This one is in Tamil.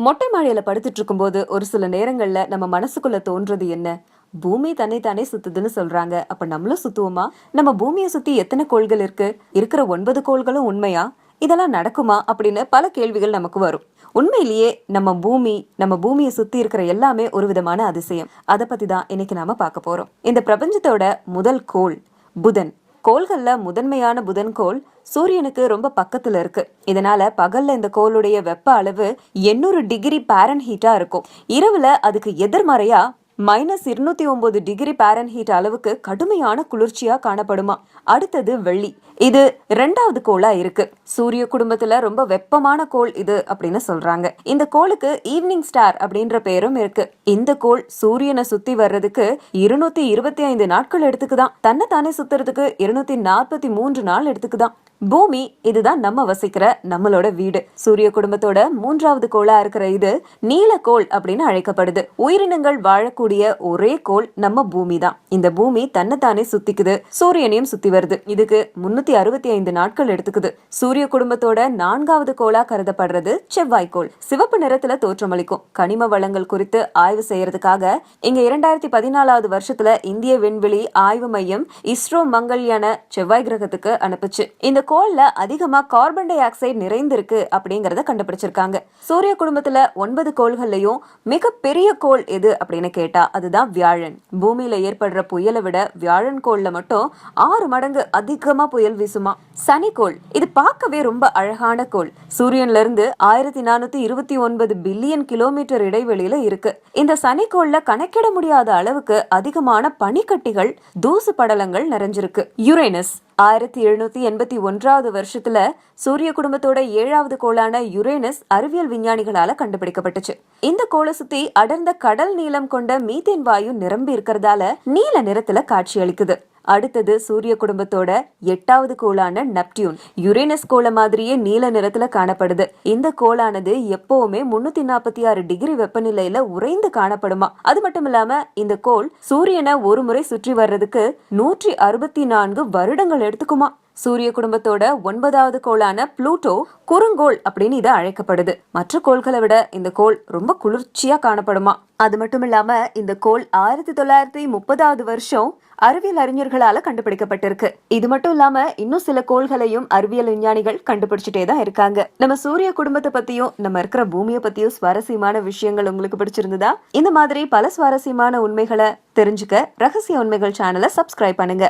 மொட்டை மாடியில படுத்துட்டு இருக்கும்போது ஒரு சில நேரங்கள்ல நம்ம மனசுக்குள்ள தோன்றது என்ன? பூமி தன்னை தானே சுத்துதுன்னு சொல்றாங்க. அப்ப நம்மளும் சுத்துவோமா? நம்ம பூமியை சுத்தி எத்தனை கோள்கள் இருக்கு? இருக்கிற ஒன்பது கோள்களும் உண்மையா? இதெல்லாம் நடக்குமா? அப்படின்னு பல கேள்விகள் நமக்கு வரும். உண்மையிலேயே நம்ம பூமி நம்ம பூமியை சுத்தி இருக்கிற எல்லாமே ஒரு விதமான அதிசயம். அதை பத்தி தான் இன்னைக்கு நாம பார்க்க போறோம். இந்த பிரபஞ்சத்தோட முதல் கோள் புதன். கோள்களில் முதன்மையான புதன் கோள் சூரியனுக்கு ரொம்ப பக்கத்துல இருக்கு. இதனால பகல்ல இந்த கோளுடைய வெப்ப அளவு 800 டிகிரி பேரன் ஹீட்டா இருக்கும். இரவுல அதுக்கு எதிர்மறையா மைனஸ் இருநூத்தி ஒன்பது டிகிரி பேரன் ஹீட் அளவுக்கு கடுமையான குளிர்ச்சியா காணப்படுமா? அடுத்தது வெள்ளி. இது ரெண்டாவது கோளா இருக்கு. சூரிய குடும்பத்துல ரொம்ப வெப்பமான கோள் இது அப்படின்னு சொல்றாங்க. இந்த கோளுக்கு ஈவினிங் ஸ்டார் அப்படின்ற பேரும் இருக்கு. இந்த கோள் சூரியனை சுத்தி வர்றதுக்கு இருநூத்தி இருபத்தி ஐந்து நாட்கள் எடுத்துக்குதான். தன்னை தானே சுத்துறதுக்கு இருநூத்தி நாற்பத்தி மூன்று நாள் எடுத்துக்குதான். பூமி இதுதான் நம்ம வசிக்கிற நம்மளோட வீடு. சூரிய குடும்பத்தோட மூன்றாவது கோளா இருக்கிற இது நீலக்கோள் அப்படின்னு அழைக்கப்படுது. உயிரினங்கள் வாழக்கூடிய ஒரே கோள் நம்ம பூமி தான். இந்த பூமி தன்னைத்தானே சுத்திக்குது. சூரியனையும் சுத்தி வருது. இதுக்கு முன்னூத்தி அறுபத்தி ஐந்து நாட்கள் எடுத்துக்குது. சூரிய குடும்பத்தோட நான்காவது கோளா கருதப்படுறது செவ்வாய்க்கோள் சிவப்பு நிறத்துல தோற்றமளிக்கும் கனிம வளங்கள் குறித்து ஆய்வு செய்யறதுக்காக இங்க இரண்டாயிரத்தி பதினாலாவது வருஷத்துல இந்திய விண்வெளி ஆய்வு மையம் இஸ்ரோ மங்கள்யான செவ்வாய் கிரகத்துக்கு அனுப்புச்சு. இந்த கோல்ல அதிகமா கார்பன் டை ஆக்சைடு நிறைந்திருக்கு அப்படிங்கறத கண்டுபிடிச்சிருக்காங்க. சூரிய குடும்பத்துல ஒன்பது கோள்கள்லயும் மிகப்பெரிய கோள் எது அப்படின்னு கேட்டா அதுதான் வியாழன். பூமியில ஏற்படுற புயலை விட வியாழன் கோள்ல மட்டும் ஆறு மடங்கு அதிகமா புயல் வீசுமா? சனிக்கோள் இது பார்க்கவே ரொம்ப அழகான கோள். சூரியன்ல இருந்து ஆயிரத்தி நானூத்தி இருபத்தி ஒன்பது பில்லியன் கிலோமீட்டர் இடைவெளியில இருக்கு. இந்த சனிக்கோள்ல கணக்கிட முடியாத அளவுக்கு அதிகமான பனிக்கட்டிகள் தூசு படலங்கள் நிறைஞ்சிருக்கு. யுரேனஸ் ஆயிரத்தி எழுநூத்தி எண்பத்தி ஒன்றாவது வருஷத்துல சூரிய குடும்பத்தோட ஏழாவது கோளான யுரேனஸ் அறிவியல் விஞ்ஞானிகளால கண்டுபிடிக்கப்பட்டுச்சு. இந்த கோளை சுத்தி அடர்ந்த கடல் நீளம் கொண்ட மீத்தேன் வாயு நிரம்பி இருக்கிறதால நீல நிறத்துல காட்சியளிக்குது அடுத்தது சூரிய குடும்பத்தோட எட்டாவது கோளான நெப்டியூன். யுரேனஸ் கோளை மாதிரியே நீல நிறத்துல காணப்படுது. இந்த கோளானது எப்பவுமே முன்னூத்தி நாற்பத்தி ஆறு டிகிரி வெப்பநிலையில உறைந்து காணப்படுமா? அது மட்டும் இல்லாம இந்த கோள் சூரியனை ஒரு முறை சுற்றி வர்றதுக்கு நூற்றி அறுபத்தி நான்கு வருடங்கள் எடுத்துக்குமா? சூரிய குடும்பத்தோட ஒன்பதாவது கோளான புளூட்டோ குறுங்கோள் அப்படின்னு இது அழைக்கப்படுது. மற்ற கோள்களை விட இந்த கோள் ரொம்ப குளிர்ச்சியா காணப்படுமா? அது மட்டும் இல்லாம இந்த கோள் ஆயிரத்தி தொள்ளாயிரத்தி முப்பதாவது வருஷம் அறிவியல் அறிஞர்களால கண்டுபிடிக்கப்பட்டிருக்கு. இது மட்டும் இல்லாம இன்னும் சில கோள்களையும் அறிவியல் விஞ்ஞானிகள் கண்டுபிடிச்சிட்டே தான் இருக்காங்க. நம்ம சூரிய குடும்பத்தை பத்தியும் நம்ம இருக்கிற பூமியை பத்தியும் சுவாரஸ்யமான விஷயங்கள் உங்களுக்கு பிடிச்சிருந்ததா? இந்த மாதிரி பல சுவாரஸ்யமான உண்மைகளை தெரிஞ்சுக்க ரகசிய உண்மைகள் சேனலை சப்ஸ்கிரைப் பண்ணுங்க.